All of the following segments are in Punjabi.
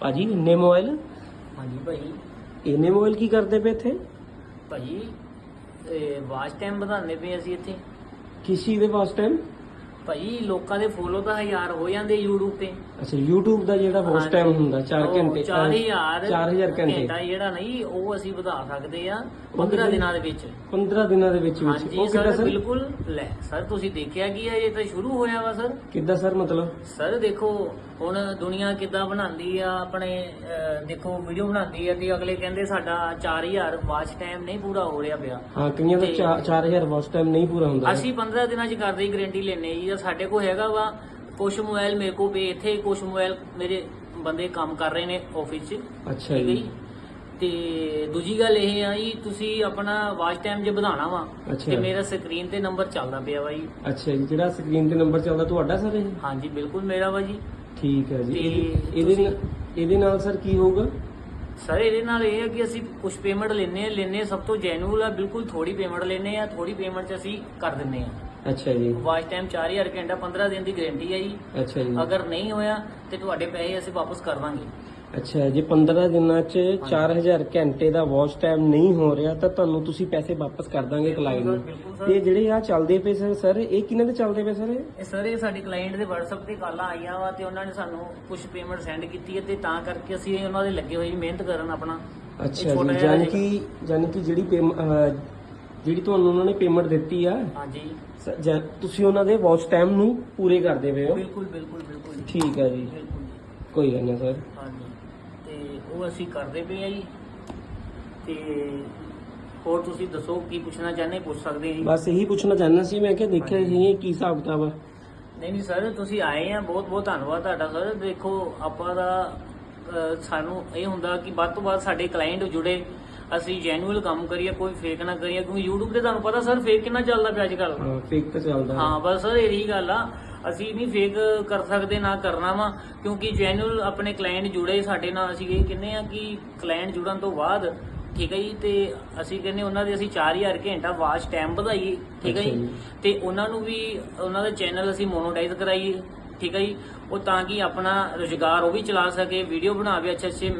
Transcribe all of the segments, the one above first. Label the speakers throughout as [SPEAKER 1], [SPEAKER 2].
[SPEAKER 1] ਭਾਜੀ ਇੰਨੇ ਮੋਬਾਈਲ?
[SPEAKER 2] ਹਾਂਜੀ ਭਾਈ
[SPEAKER 1] ਇੰਨੇ ਮੋਬਾਈਲ ਕੀ ਕਰਦੇ ਪਏ ਇੱਥੇ?
[SPEAKER 2] ਭਾਈ ਇਹ ਵਾਚ ਟਾਈਮ ਵਧਾਉਂਦੇ ਪਏ ਅਸੀਂ ਇੱਥੇ।
[SPEAKER 1] ਕਿਸ ਦੇ ਵਾਸਤੇ ਟਾਈਮ
[SPEAKER 2] ਭਾਈ ਲੋਕਾਂ ਦੇ ਫੋਲੋ ਤਾਂ ਹਜ਼ਾਰ ਹੋ ਜਾਂਦੇ YouTube ਤੇ।
[SPEAKER 1] ਅੱਛਾ YouTube ਦਾ ਜਿਹੜਾ ਵਾਚ ਟਾਈਮ ਹੁੰਦਾ 4 ਘੰਟੇ
[SPEAKER 2] 4000
[SPEAKER 1] 4000 ਘੰਟੇ।
[SPEAKER 2] ਘੰਟਾ ਜਿਹੜਾ ਨਹੀਂ ਉਹ ਅਸੀਂ ਵਧਾ ਸਕਦੇ ਆ
[SPEAKER 1] ਉਹ
[SPEAKER 2] 15
[SPEAKER 1] ਕਿੰਨੇ?
[SPEAKER 2] ਦਿਨਾਂ ਦੇ ਵਿੱਚ।
[SPEAKER 1] 15 ਦਿਨਾਂ ਦੇ ਵਿੱਚ ਵਿੱਚ।
[SPEAKER 2] ਹਾਂਜੀ
[SPEAKER 1] ਉਹ ਕਿੱਦਾਂ
[SPEAKER 2] ਸਰ ਬਿਲਕੁਲ ਲੈ ਸਰ ਤੁਸੀਂ ਦੇਖਿਆ ਕੀ ਹੈ ਇਹ ਤਾਂ ਸ਼ੁਰੂ ਹੋਇਆ ਵਾ ਸਰ
[SPEAKER 1] ਕਿੱਦਾਂ ਸਰ ਮਤਲਬ?
[SPEAKER 2] ਸਰ ਦੇਖੋ ਹੁਣ ਦੁਨੀਆ ਕਿੱਦਾਂ ਬਣਾਉਂਦੀ ਆ ਆਪਣੇ ਦੇਖੋ ਵੀਡੀਓ ਬਣਾਉਂਦੀ ਆ ਤੇ ਅਗਲੇ ਕਹਿੰਦੇ ਸਾਡਾ 4000 ਵਾਚ ਟਾਈਮ ਨਹੀਂ ਪੂਰਾ ਹੋ ਰਿਹਾ ਪਿਆ।
[SPEAKER 1] ਹਾਂ ਕਈਆਂ ਦਾ
[SPEAKER 2] ਤੇ-
[SPEAKER 1] 4000 ਵਾਚ ਟਾਈਮ ਨਹੀਂ ਪੂਰਾ ਹੁੰਦਾ।
[SPEAKER 2] ਅਸੀਂ 15 ਦਿਨਾਂ ਚ ਕਰਦੇ ਹੀ ਗਾਰੰਟੀ ਲੈਨੇ ਜੀ ਜਾਂ ਸਾਡੇ ਕੋਲ ਹੈਗਾ ਵਾ ਕੁਝ ਮੋਬਾਈਲ ਮੇਰੇ ਕੋਲ ਵੀ ਇੱਥੇ ਕੁਝ ਮੋਬਾਈਲ ਮੇਰੇ ਬੰਦੇ ਕੰਮ ਕਰ ਰਹੇ ਨੇ ਆਫਿਸ 'ਚ।
[SPEAKER 1] ਅੱਛਾ
[SPEAKER 2] ਠੀਕ ਹੈ
[SPEAKER 1] ਜੀ।
[SPEAKER 2] ਤੇ ਦੂਜੀ ਗੱਲ ਇਹ ਆ ਜੀ ਤੁਸੀਂ ਆਪਣਾ ਵਾਚ ਟਾਈਮ ਜੇ ਵਧਾਉਣਾ ਵਾ
[SPEAKER 1] ਅੱਛਾ।
[SPEAKER 2] ਤੇ ਮੇਰਾ ਸਕਰੀਨ ਤੇ ਨੰਬਰ ਚੱਲਦਾ ਪਿਆ ਵਾ ਜੀ।
[SPEAKER 1] ਅੱਛਾ ਜੀ ਜਿਹੜਾ ਸਕਰੀਨ ਤੇ ਨੰਬਰ ਚੱਲਦਾ ਤੁਹਾਡਾ ਸਰ ਇਹ?
[SPEAKER 2] ਹਾਂਜੀ ਬਿਲਕੁਲ ਮੇਰਾ ਵਾ ਜੀ।
[SPEAKER 1] ਠੀਕ ਹੈ ਜੀ।
[SPEAKER 2] ਤੇ
[SPEAKER 1] ਇਹਦੇ- ਇਹਦੇ ਨਾਲ ਇਹਦੇ ਨਾਲ ਸਰ ਕੀ ਹੋਊਗਾ?
[SPEAKER 2] ਸਰ ਇਹਦੇ ਨਾਲ ਇਹ ਹੈ ਕਿ ਅਸੀਂ ਕੁਝ ਪੇਮੈਂਟ ਲੈਨੇ ਆ ਲੈਨੇ ਸਭ ਤੋਂ ਜੈਨੂਅਲ ਆ ਬਿਲਕੁਲ ਥੋੜੀ ਪੇਮੈਂਟ ਲੈਨੇ ਆ ਥੋੜੀ ਪੇਮੈਂਟ 'ਚ ਅਸੀਂ ਕਰ ਦਿੰਨੇ ਆ
[SPEAKER 1] ਅੱਛਾ ਜੀ।
[SPEAKER 2] ਵਾਚ ਟਾਈਮ 4000 ਘੰਟਾ 15 ਦਿਨ ਦੀ ਗਾਰੰਟੀ ਹੈ ਜੀ।
[SPEAKER 1] ਅੱਛਾ ਜੀ।
[SPEAKER 2] ਅਗਰ ਨਹੀਂ ਹੋਇਆ ਤੇ ਤੁਹਾਡੇ ਪੈਸੇ ਅਸੀਂ ਵਾਪਸ ਕਰ ਦਾਂਗੇ।
[SPEAKER 1] ਅੱਛਾ ਜੇ 15 ਦਿਨਾਂ ਚ 4000 ਘੰਟੇ ਦਾ ਵਾਚ ਟਾਈਮ ਨਹੀਂ ਹੋ ਰਿਹਾ ਤਾਂ ਤੁਹਾਨੂੰ ਤੁਸੀਂ ਪੈਸੇ ਵਾਪਸ ਕਰ ਦਾਂਗੇ ਕਲਾਇੰਟ ਨੂੰ।
[SPEAKER 2] ਬਿਲਕੁਲ ਸਰ।
[SPEAKER 1] ਤੇ ਜਿਹੜੇ ਆ ਚੱਲਦੇ ਪਏ ਸਰ ਸਰ ਇਹ ਕਿਹਨਾਂ ਦੇ ਚੱਲਦੇ ਪਏ ਸਰ ਇਹ?
[SPEAKER 2] ਸਰ ਇਹ ਸਾਡੀ ਕਲਾਇੰਟ ਦੇ WhatsApp ਤੇ ਕਾਲਾਂ ਆਈਆਂ ਵਾ ਤੇ ਉਹਨਾਂ ਨੇ ਸਾਨੂੰ ਕੁਝ ਪੇਮੈਂਟ ਸੈਂਡ ਕੀਤੀ ਹੈ ਤੇ ਤਾਂ ਕਰਕੇ ਅਸੀਂ ਉਹਨਾਂ ਦੇ ਲੱਗੇ ਹੋਏ ਜੀ ਮਿਹਨਤ ਕਰਨ ਆਪਣਾ। ਇਹ
[SPEAKER 1] ਅੱਛਾ
[SPEAKER 2] ਛੋਟਾ
[SPEAKER 1] ਜੀ
[SPEAKER 2] ਜਿਹਾ।
[SPEAKER 1] ਕਿ ਕਿ ਜਿਹੜੀ ਪੇਮ- ਅਹ, ਜਿਹੜੀ ਤੁਹਾਨੂੰ ਉਹਨਾਂ ਨੇ ਪੇਮੈਂਟ ਦਿੱਤੀ ਆ
[SPEAKER 2] ਹਾਂਜੀ।
[SPEAKER 1] ਸ- ਜਾਂ ਤੁਸੀਂ ਉਹਨਾਂ ਦੇ ਵਾਚ ਟਾਈਮ ਨੂੰ ਪੂਰੇ ਕਰਦੇ ਪਏ ਹੋ?
[SPEAKER 2] ਬਿਲਕੁਲ ਬਿਲਕੁਲ ਬਿਲਕੁਲ
[SPEAKER 1] ਠੀਕ ਹੈ ਜੀ।
[SPEAKER 2] ਬਿਲਕੁਲ
[SPEAKER 1] ਕੋਈ ਗੱਲ ਨਹੀਂ ਸਰ।
[SPEAKER 2] ਹਾਂਜੀ। ਤੇ ਉਹ ਅਸੀਂ ਕਰਦੇ ਪਏ ਆ ਜੀ। ਤੇ ਹੋਰ ਤੁਸੀਂ ਦੱਸੋ ਕੀ ਪੁੱਛਣਾ ਚਾਹੁੰਦੇ? ਪੁੱਛ ਸਕਦੇ ਜੀ।
[SPEAKER 1] ਬਸ ਇਹੀ ਪੁੱਛਣਾ ਚਾਹੁੰਦਾ ਸੀ ਮੈਂ ਕਿ ਦੇਖਿਆ ਸੀ ਇਹ ਕੀ ਹਿਸਾਬ ਕਿਤਾਬ ਆ।
[SPEAKER 2] ਨਹੀਂ ਨਹੀਂ ਸਰ ਤੁਸੀਂ ਆਏ ਆ ਬਹੁਤ ਬਹੁਤ ਧੰਨਵਾਦ ਤੁਹਾਡਾ ਸਰ। ਦੇਖੋ ਆਪਾਂ ਦਾ ਅਹ, ਸਾਨੂੰ ਇਹ ਹੁੰਦਾ ਕਿ ਵੱਧ ਤੋਂ ਵੱਧ ਸਾਡੇ ਕਲਾਇੰਟ ਜੁੜੇ। ਅਸੀਂ ਜੈਨੂਅਲ ਕੰਮ ਕਰੀਏ ਕੋਈ ਫੇਕ ਨਾ ਕਰੀਏ ਕਿਉਂਕਿ YouTube ਤੇ ਤੁਹਾਨੂੰ ਪਤਾ ਸਰ ਫੇਕ ਕਿੰਨਾ ਚੱਲਦਾ ਪਿਆ ਅੱਜ ਕੱਲ
[SPEAKER 1] ਫੇਕ ਤਾਂ ਚੱਲਦਾ।
[SPEAKER 2] ਹਾਂ ਬਸ ਸਰ ਇਹੀ ਗੱਲ ਆ। ਅਸੀਂ ਨਹੀਂ ਫੇਕ ਕਰ ਸਕਦੇ ਨਾ ਕਰਨਾ ਵਾ ਕਿਉਂਕਿ ਜੈਨੂਅਲ ਆਪਣੇ ਕਲਾਇੰਟ ਜੁੜੇ ਸਾਡੇ ਨਾਲ ਅਸੀਂ ਇਹ ਕਹਿੰਦੇ ਆ ਕਿ ਕਲਾਇੰਟ ਜੁੜਨ ਤੋਂ ਬਾਅਦ ਠੀਕ ਹੈ ਜੀ ਤੇ ਅਸੀਂ ਕਹਿੰਦੇ ਉਹਨਾਂ ਦੇ ਅਸੀਂ 4000 ਘੰਟਾ ਵਾਚ ਟਾਈਮ ਵਧਾਈਏ ਠੀਕ ਹੈ ਜੀ। ਤੇ ਉਹਨਾਂ ਨੂੰ ਵੀ ਉਹਨਾਂ ਦਾ ਚੈਨਲ ਅਸੀਂ ਮੋਨੋਟਾਈਜ਼ ਕਰਾਈਏ। ਠੀਕ ਹੈ ਜੀ ਉਹ ਤਾਂ ਕਿ ਆਪਣਾ ਰੁਜ਼ਗਾਰ ਉਹ ਵੀ ਚਲਾ ਸਕੇ ਵੀਡੀਓ ਬਣਾਵੇ ਅੱਛੇ ਅੱਛੇ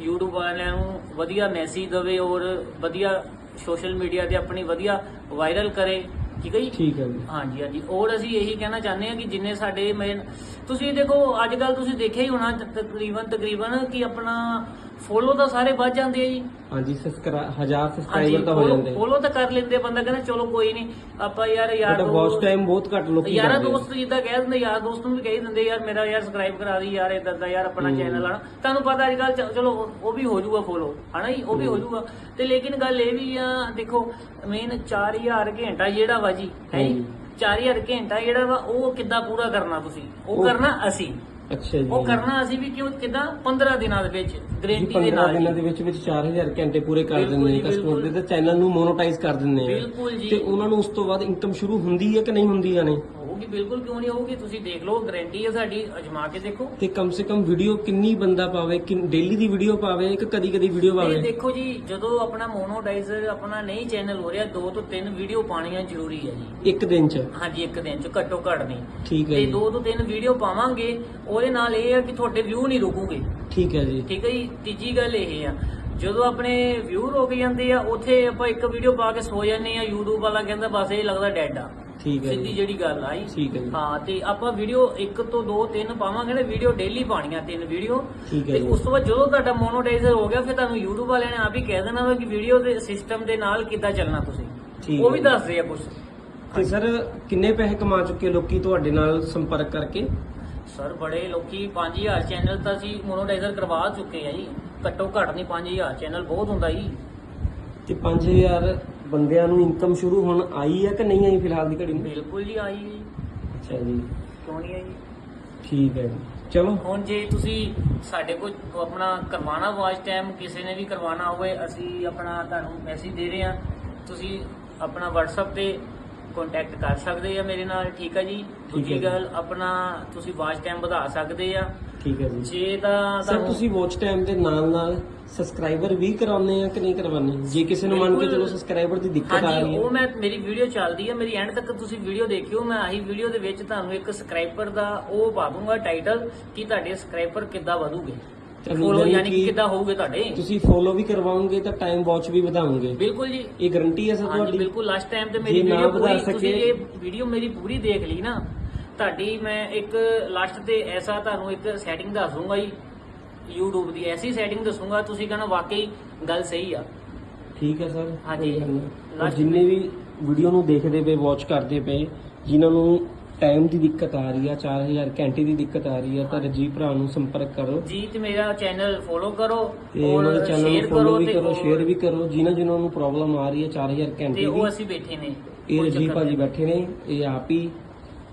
[SPEAKER 2] YouTube ਵਾਲਿਆਂ ਨੂੰ ਵਧੀਆ ਮੈਸੇਜ ਦੇਵੇ ਔਰ ਵਧੀਆ ਸੋਸ਼ਲ ਮੀਡੀਆ ਤੇ ਆਪਣੀ ਵਧੀਆ ਵਾਇਰਲ ਕਰੇ ਠੀਕ ਹੈ ਜੀ?
[SPEAKER 1] ਠੀਕ ਹੈ ਜੀ।
[SPEAKER 2] ਹਾਂਜੀ ਹਾਂਜੀ। ਔਰ ਅਸੀਂ ਇਹੀ ਕਹਿਣਾ ਚਾਹੁੰਦੇ ਹਾਂ ਕਿ ਜਿੰਨੇ ਸਾਡੇ ਮੇਨ ਤੁਸੀਂ ਦੇਖੋ ਅੱਜ ਕੱਲ ਤੁਸੀਂ ਦੇਖਿਆ ਹੀ ਹੋਣਾ ਤਕਰੀਬਨ ਤਕਰੀਬਨ ਕਿ ਆਪਣਾ ਫੋਲੋ ਤਾਂ ਸਾਰੇ ਵੱਧ ਜਾਂਦੇ ਆ ਜੀ
[SPEAKER 1] ਹਾਂਜੀ ਸਬਸਕ੍ਰਾਈਬ 1000
[SPEAKER 2] ਹਾਂਜੀ
[SPEAKER 1] ਸਬਸਕ੍ਰਾਈਬਰ ਤਾਂ ਹੋ ਜਾਂਦੇ
[SPEAKER 2] ਫੋਲੋ ਤਾਂ ਕਰ ਲੈਂਦੇ ਆ, ਬੰਦਾ ਕਹਿੰਦਾ ਚਲੋ ਕੋਈ ਨਹੀਂ ਆਪਾਂ ਯਾਰ ਯਾਰ
[SPEAKER 1] ਬਟ ਵਾਚ ਟਾਈਮ ਬਹੁਤ ਘੱਟ ਲੋਕੀ
[SPEAKER 2] ਯਾਰਾ
[SPEAKER 1] ਕਰਦੇ ਆ।
[SPEAKER 2] ਦੋਸਤ ਜਿੱਦਾਂ ਕਹਿ ਦਿੰਦੇ ਯਾਰ ਦੋਸਤ ਨੂੰ ਵੀ ਕਹਿ ਦਿੰਦੇ ਯਾਰ ਮੇਰਾ ਯਾਰ ਸਬਸਕ੍ਰਾਈਬ ਕਰਾ ਦੀ ਯਾਰ ਇਦਾਂ ਦਾ ਯਾਰ ਆਪਣਾ। ਚੈਨਲ ਆਣਾ ਤੁਹਾਨੂੰ ਪਤਾ ਅੱਜ ਕੱਲ ਚਲੋ ਉਹ ਵੀ ਹੋ ਜਾਊਗਾ ਫੋਲੋ ਹਨਾ ਜੀ ਉਹ ਵੀ ਹੋ। ਜਾਊਗਾ ਤੇ ਲੇਕਿਨ ਗੱਲ ਇਹ ਵੀ ਆ ਦੇਖੋ ਮੇਨ 4000 ਘੰਟਾ ਜਿਹੜਾ ਵਾ ਜੀ ਹੈ ਜੀ
[SPEAKER 1] ਹੂੰ।
[SPEAKER 2] 4000 ਘੰਟਾ ਜਿਹੜਾ ਵਾ ਉਹ ਕਿੱਦਾਂ ਪੂਰਾ ਕਰਨਾ ਤੁਸੀਂ ਉਹ
[SPEAKER 1] ਉਹ-
[SPEAKER 2] ਕਰਨਾ ਅਸੀਂ
[SPEAKER 1] ਅੱਛਾ ਜੀ
[SPEAKER 2] ਉਹ ਕਰਨਾ ਅਸੀਂ ਵੀ ਕਿਉਂ ਕਿੱਦਾਂ 15 ਦਿਨਾਂ ਦੇ ਵਿੱਚ ਗਰੰਟੀ ਦੇ
[SPEAKER 1] 15
[SPEAKER 2] ਨਾਲ
[SPEAKER 1] ਦਿਨਾਂ
[SPEAKER 2] ਜੀ।
[SPEAKER 1] ਦੇ ਵਿੱਚ ਵਿੱਚ 4000 ਘੰਟੇ ਪੂਰੇ ਕਰ
[SPEAKER 2] ਬਿਲਕੁਲ
[SPEAKER 1] ਦਿੰਦੇ ਨੇ
[SPEAKER 2] ਜੀ,
[SPEAKER 1] ਕਸਟਮਰ ਦੇ
[SPEAKER 2] ਬਿਲਕੁਲ।
[SPEAKER 1] ਤੇ ਚੈਨਲ ਨੂੰ ਮੋਨੋਟਾਈਜ਼ ਕਰ ਦਿੰਦੇ ਆ
[SPEAKER 2] ਬਿਲਕੁਲ ਜੀ।
[SPEAKER 1] ਤੇ ਉਹਨਾਂ ਨੂੰ ਉਸ ਤੋਂ ਬਾਅਦ ਇਨਕਮ ਸ਼ੁਰੂ ਹੁੰਦੀ ਹੈ ਕਿ ਨਹੀਂ ਹੁੰਦੀ ਆ ਨਹੀਂ
[SPEAKER 2] ਹੋਊਗੀ ਬਿਲਕੁਲ ਕਿਉਂ ਨਹੀਂ ਹੋਊਗੀ? ਤੁਸੀਂ ਦੇਖ ਲਓ ਗਰੰਟੀ ਹੈ ਸਾਡੀ ਅਜਮਾ ਕੇ ਦੇਖੋ।
[SPEAKER 1] ਤੇ ਕਮ ਸੇ ਕਮ ਵੀਡੀਓ ਕਿੰਨੀ ਬੰਦਾ ਪਾਵੇ ਕਿ ਡੇਲੀ ਦੀ ਵੀਡੀਓ ਪਾਵੇ ਕਿ ਕਦੀ ਕਦੀ ਵੀਡੀਓ ਪਾਵੇ?
[SPEAKER 2] ਦੇਖੋ ਜੀ ਜਦੋਂ ਆਪਣਾ ਮੋਨੋਟਾਈਜ਼ਰ ਆਪਣਾ ਨਹੀਂ ਚੈਨਲ ਹੋ ਰਿਹਾ ਦੋ ਤੋਂ ਤਿੰਨ ਵੀਡੀਓ ਪਾਣੀਆਂ ਜ਼ਰੂਰੀ ਹੈ ਜੀ।
[SPEAKER 1] ਇੱਕ ਦਿਨ ਚ?
[SPEAKER 2] ਹਾਂਜੀ ਇੱਕ ਦਿਨ ਚ ਘੱਟੋ ਘੱਟ ਨਹੀਂ।
[SPEAKER 1] ਠੀਕ ਹੈ
[SPEAKER 2] ਤੇ
[SPEAKER 1] ਜੀ।
[SPEAKER 2] ਦੋ ਤੋਂ ਤਿੰਨ ਵੀਡੀਓ ਪਾਵਾਂਗੇ ਉਹਦੇ ਨਾਲ ਇਹ ਹੈ ਕਿ ਤੁਹਾਡੇ ਵਿਊ ਨਹੀਂ ਰੁਕੂਗੇ।
[SPEAKER 1] ਠੀਕ ਹੈ ਜੀ।
[SPEAKER 2] ਠੀਕ ਹੈ ਜੀ? ਤੀਜੀ ਗੱਲ ਇਹ ਆ ਜਦੋਂ ਆਪਣੇ ਵਿਊ ਰੁਕ ਜਾਂਦੇ ਆ ਉੱਥੇ ਆਪਾਂ ਇੱਕ ਵੀਡੀਓ ਪਾ ਕੇ ਸੋ ਜਾਂਦੇ ਆ YouTube ਵਾਲਾ ਕਹਿੰਦਾ ਬਸ ਇਹ ਲੱਗਦਾ ਡੈਡ ਆ।
[SPEAKER 1] ਠੀਕ ਹੈ
[SPEAKER 2] ਸਿੱਧੀ ਜਿਹੜੀ ਗੱਲ ਆਈ।
[SPEAKER 1] ਠੀਕ ਹੈ ਜੀ।
[SPEAKER 2] ਹਾਂ ਤੇ ਆਪਾਂ ਵੀਡੀਓ ਇੱਕ ਤੋਂ ਦੋ ਤਿੰਨ ਪਾਵਾਂਗੇ ਨਾ ਵੀਡੀਓ ਡੇਲੀ ਪਾਣੀਆਂ ਤਿੰਨ ਵੀਡੀਓ
[SPEAKER 1] ਠੀਕ ਹੈ
[SPEAKER 2] ਤੇ
[SPEAKER 1] ਜੀ।
[SPEAKER 2] ਉਸ ਤੋਂ ਬਾਅਦ ਜਦੋਂ ਤੁਹਾਡਾ ਮੋਨੋਟਾਈਜ਼ਰ ਹੋ ਗਿਆ ਫਿਰ ਤੁਹਾਨੂੰ YouTube ਵਾਲਿਆਂ ਨੇ ਆਪ ਹੀ ਕਹਿ ਦੇਣਾ ਵਾ ਕਿ ਵੀਡੀਓ ਦੇ ਸਿਸਟਮ ਦੇ ਨਾਲ ਕਿੱਦਾਂ ਚੱਲਣਾ ਤੁਸੀਂ।
[SPEAKER 1] ਠੀਕ
[SPEAKER 2] ਉਹ ਵੀ
[SPEAKER 1] ਹੈ।
[SPEAKER 2] ਦੱਸਦੇ ਆ ਕੁਝ
[SPEAKER 1] ਤੇ ਸਰ ਕਿੰਨੇ ਪੈਸੇ ਕਮਾ ਚੁੱਕੇ ਲੋਕੀ ਤੁਹਾਡੇ ਨਾਲ ਸੰਪਰਕ ਕਰਕੇ?
[SPEAKER 2] ਸਰ ਬੜੇ ਲੋਕੀ 5000 ਚੈਨਲ ਤਾਂ ਅਸੀਂ ਮੋਨੋਟਾਈਜ਼ਰ ਕਰਵਾ ਚੁੱਕੇ ਆ ਜੀ। ਘੱਟੋ ਘੱਟ ਨਹੀਂ 5000 ਚੈਨਲ ਬਹੁਤ ਹੁੰਦਾ ਜੀ।
[SPEAKER 1] ਤੇ 5000 ਬੰਦਿਆਂ ਨੂੰ ਇਨਕਮ ਸ਼ੁਰੂ ਹੁਣ ਆਈ ਹੈ ਕਿ ਨਹੀਂ ਆਈ ਫਿਲਹਾਲ ਦੀ ਘੜੀ ਨੂੰ?
[SPEAKER 2] ਬਿਲਕੁਲ ਜੀ ਆਈ। ਜੀ
[SPEAKER 1] ਅੱਛਾ ਜੀ।
[SPEAKER 2] ਕਿਉਂ ਨਹੀਂ ਆਈ?
[SPEAKER 1] ਠੀਕ ਹੈ ਜੀ। ਚਲੋ।
[SPEAKER 2] ਹੁਣ ਜੇ ਤੁਸੀਂ ਸਾਡੇ ਕੋਲ ਆਪਣਾ ਕਰਵਾਣਾ ਵਾਚ ਟਾਈਮ ਕਿਸੇ ਨੇ ਵੀ ਕਰਵਾਣਾ ਹੋਵੇ ਅਸੀਂ ਆਪਣਾ ਤੁਹਾਨੂੰ ਮੈਸੇਜ ਦੇ ਰਹੇ ਹਾਂ। ਤੁਸੀਂ ਆਪਣਾ WhatsApp ਤੇ ਕੰਟੈਕਟ ਕਰ ਸਕਦੇ ਆ ਮੇਰੇ ਨਾਲ ਠੀਕ ਆ ਜੀ? ਦੂਜੀ। ਗੱਲ ਆਪਣਾ ਤੁਸੀਂ ਵਾਚ ਟਾਈਮ ਵਧਾ ਸਕਦੇ ਆ।
[SPEAKER 1] ਠੀਕ ਹੈ ਜੀ।
[SPEAKER 2] ਜੇ ਤਾਂ
[SPEAKER 1] ਸਰ ਤੁਸੀਂ ਵਾਚ ਟਾਈਮ ਦੇ ਨਾਲ ਨਾਲ ਸਬਸਕ੍ਰਾਈਬਰ ਵੀ ਕਰਾਉਂਦੇ ਆ ਕਿ ਨਹੀਂ ਕਰਵਾਉਂਦੇ? ਜੇ ਕਿਸੇ ਨੂੰ ਮੰਨ ਕੇ। ਚਲੋ ਸਬਸਕ੍ਰਾਈਬਰ ਦੀ ਦਿੱਕਤ ਆ ਰਹੀ
[SPEAKER 2] ਉਹ
[SPEAKER 1] ਹੈ
[SPEAKER 2] ਮੈਂ ਮੇਰੀ ਵੀਡੀਓ ਚੱਲਦੀ ਹੈ ਮੇਰੀ ਐਂਡ ਤੱਕ ਤੁਸੀਂ ਵੀਡੀਓ ਦੇਖਿਓ। ਮੈਂ ਆਹੀ ਵੀਡੀਓ ਦੇ ਵਿੱਚ ਤੁਹਾਨੂੰ ਇੱਕ ਸਬਸਕ੍ਰਾਈਬਰ ਦਾ ਉਹ ਪਾ ਦੂੰਗਾ ਟਾਈਟਲ ਕਿ ਤੁਹਾਡੇ ਸਬਸਕ੍ਰਾਈਬਰ ਕਿੱਦਾਂ ਵਧੂਗੇ। ਫੋਲੋ
[SPEAKER 1] ਯਾਨੀ
[SPEAKER 2] ਕਿ ਕਿੱਦਾਂ ਹੋਊਗੇ ਤੁਹਾਡੇ?
[SPEAKER 1] ਤੁਸੀਂ ਫੋਲੋ ਵੀ ਕਰਵਾਓਗੇ ਤਾਂ ਟਾਈਮ ਵਾਚ ਵੀ ਵਧਾਓਗੇ।
[SPEAKER 2] ਬਿਲਕੁਲ ਜੀ।
[SPEAKER 1] ਇਹ ਗਾਰੰਟੀ ਹੈ ਸਰ ਤੁਹਾਡੀ?
[SPEAKER 2] ਬਿਲਕੁਲ। ਲਾਸਟ ਟਾਈਮ ਤੇ ਮੇਰੀ ਵੀਡੀਓ ਪੂਰੀ ਤੁਸੀਂ ਇਹ ਵੀਡੀਓ ਮੇਰੀ ਪੂਰੀ ਦੇਖ ਲਈ ਨਾ। ਤੁਹਾਡੀ ਮੈਂ ਇੱਕ ਲਾਸਟ ਤੇ ਐਸਾ ਤੁਹਾਨੂੰ ਇੱਕ ਸੈਟਿੰਗ ਦੱਸ ਦੂੰਗਾ ਜੀ YouTube ਦੀ। ਐਸੀ ਸੈਟਿੰਗ ਦੱਸੂਗਾ ਤੁਸੀਂ ਕਹਣਾ ਵਾਕਈ ਗੱਲ ਸਹੀ ਆ।
[SPEAKER 1] ਠੀਕ ਹੈ ਸਰ
[SPEAKER 2] ਹਾਂਜੀ।
[SPEAKER 1] ਜਿੰਨੇ ਵੀ ਵੀਡੀਓ ਨੂੰ ਦੇਖਦੇ ਪਏ ਵਾਚ ਕਰਦੇ ਪਏ ਜਿਨ੍ਹਾਂ ਨੂੰ ਟਾਈਮ ਦੀ ਦਿੱਕਤ ਆ ਰਹੀ ਆ 4000 ਘੰਟੇ ਦੀ ਦਿੱਕਤ ਆ ਰਹੀ ਆ ਤਾਂ ਰਜੀਵ ਭਰਾ ਨੂੰ ਸੰਪਰਕ ਕਰੋ।
[SPEAKER 2] ਜੀ ਤੇ ਮੇਰਾ ਚੈਨਲ ਫੋਲੋ ਕਰੋ
[SPEAKER 1] ਤੇ ਉਹਨਾਂ ਦੇ ਚੈਨਲ ਨੂੰ ਫੋਲੋ ਵੀ
[SPEAKER 2] ਤੇ
[SPEAKER 1] ਕਰੋ
[SPEAKER 2] ਉਹ-
[SPEAKER 1] ਸ਼ੇਅਰ ਵੀ ਕਰੋ। ਜਿਨ੍ਹਾਂ ਜਿਨ੍ਹਾਂ ਨੂੰ ਪ੍ਰੋਬਲਮ ਆ ਰਹੀ ਹੈ 4000
[SPEAKER 2] ਤੇ
[SPEAKER 1] ਘੰਟੇ
[SPEAKER 2] ਉਹ
[SPEAKER 1] ਦੀ
[SPEAKER 2] ਅਸੀਂ ਬੈਠੇ ਨੇ
[SPEAKER 1] ਇਹ
[SPEAKER 2] ਕੋਈ
[SPEAKER 1] ਰਜੀਵ
[SPEAKER 2] ਚੱਕਰ
[SPEAKER 1] ਭਾਜੀ
[SPEAKER 2] ਨਹੀਂ।
[SPEAKER 1] ਬੈਠੇ ਨੇ ਇਹ ਆਪ ਹੀ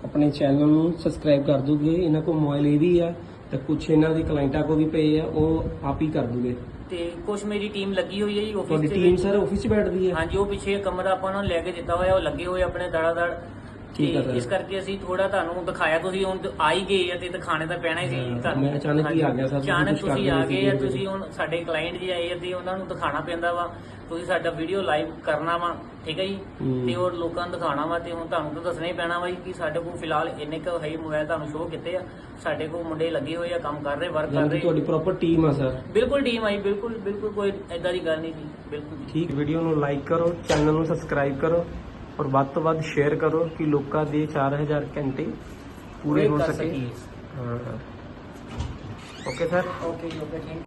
[SPEAKER 1] ਆਪਣੇ ਚੈਨਲ ਨੂੰ ਸਬਸਕ੍ਰਾਈਬ ਕਰ ਦੂਗੇ। ਇਹਨਾਂ ਕੋਲ ਮੋਬਾਈਲ ਇਹ ਵੀ ਆ ਤੇ ਕੁਝ ਇਹਨਾਂ ਦੀ ਕਲਾਇੰਟਾਂ ਕੋ ਵੀ ਪਏ ਆ ਉਹ ਆਪ ਹੀ ਕਰ ਦੂਗੇ।
[SPEAKER 2] ਤੇ ਕੁਝ ਮੇਰੀ ਟੀਮ ਲੱਗੀ ਹੋਈ ਹੈ ਜੀ
[SPEAKER 1] ਤੁਹਾਡੀ
[SPEAKER 2] ਆਫਿਸ
[SPEAKER 1] ਟੀਮ ਸਰ ਆਫਿਸ 'ਚ ਬੈਠਦੀ ਹੈ
[SPEAKER 2] ਹਾਂਜੀ ਉਹ ਪਿੱਛੇ ਕਮਰਾ ਆਪਾਂ ਨੂੰ ਲੈ ਕੇ ਦਿੱਤਾ ਹੋਇਆ ਉਹ ਲੱਗੇ ਹੋਏ ਆਪਣੇ ਦੜਾ ਦੜ
[SPEAKER 1] ਠੀਕ ਸਰ।
[SPEAKER 2] ਇਸ ਕਰਕੇ ਅਸੀਂ ਥੋੜਾ ਤੁਹਾਨੂੰ ਦਿਖਾਇਆ ਤੁਸੀਂ ਹੁਣ ਆ ਹੀ ਗਏ ਆ ਤੇ ਦਿਖਾਣੇ ਤਾਂ ਪੈਣਾ ਹੀ ਸੀ
[SPEAKER 1] ਹਾਂ,
[SPEAKER 2] ਤੁਹਾਨੂੰ।
[SPEAKER 1] ਮੈਂ ਅਚਾਨਕ ਹੀ ਆ ਗਿਆ ਸਰ, ਤੁਸੀਂ
[SPEAKER 2] ਅਚਾਨਕ
[SPEAKER 1] ਕੁਛ
[SPEAKER 2] ਤੁਸੀਂ
[SPEAKER 1] ਕਰਦੇ
[SPEAKER 2] ਆ
[SPEAKER 1] ਨਹੀਂ
[SPEAKER 2] ਗਏ ਆ
[SPEAKER 1] ਸੀ
[SPEAKER 2] ਤੁਸੀਂ ਹੁਣ ਸਾਡੇ ਕਲਾਇੰਟ ਜੀ ਆਏ ਆ ਤੇ ਉਹਨਾਂ ਨੂੰ ਦਿਖਾਣਾ ਪੈਂਦਾ ਵਾ ਤੁਸੀਂ ਸਾਡਾ ਵੀਡੀਓ ਲਾਈਵ ਕਰਨਾ ਵਾ ਠੀਕ ਹੈ ਜੀ
[SPEAKER 1] ਹੂੰ।
[SPEAKER 2] ਤੇ ਹੋਰ ਲੋਕਾਂ ਨੂੰ ਦਿਖਾਣਾ ਵਾ ਤੇ ਹੁਣ ਤੁਹਾਨੂੰ ਤਾਂ ਦੱਸਣਾ ਹੀ ਪੈਣਾ ਵਾ ਜੀ ਕਿ ਸਾਡੇ ਕੋਲ ਫਿਲਹਾਲ ਇੰਨੇ ਕੁ ਹੈ ਮੋਬਾਈਲ ਤੁਹਾਨੂੰ ਸ਼ੋਅ ਕੀਤੇ ਆ ਸਾਡੇ ਕੋਲ ਮੁੰਡੇ ਲੱਗੇ ਹੋਏ ਆ ਕੰਮ ਕਰ ਰਹੇ ਵਰਕ ਕਰ
[SPEAKER 1] ਕਿ
[SPEAKER 2] ਰਹੇ
[SPEAKER 1] ਤੁਹਾਡੀ ਪ੍ਰੋਪਰ ਟੀਮ ਆ ਸਰ
[SPEAKER 2] ਬਿਲਕੁਲ ਟੀਮ ਆਈ ਬਿਲਕੁਲ ਬਿਲਕੁਲ ਕੋਈ ਐਦਾਂ ਦੀ ਗੱਲ ਨਹੀਂ ਜੀ ਬਿਲਕੁਲ।
[SPEAKER 1] ਠੀਕ ਵੀਡੀਓ ਨੂੰ ਲਾਈਕ ਕਰੋ ਚੈਨਲ ਨੂੰ ਸਬਸਕ੍ਰਾਈਬ ਕਰੋ ਔਰ ਵੱਧ ਤੋਂ ਵੱਧ ਸ਼ੇਅਰ ਕਰੋ ਕਿ ਲੋਕਾਂ ਦੇ 4000 ਘੰਟੇ ਪੂਰੇ ਹੋ ਸਕੇ। Okay sir
[SPEAKER 2] okay okay thank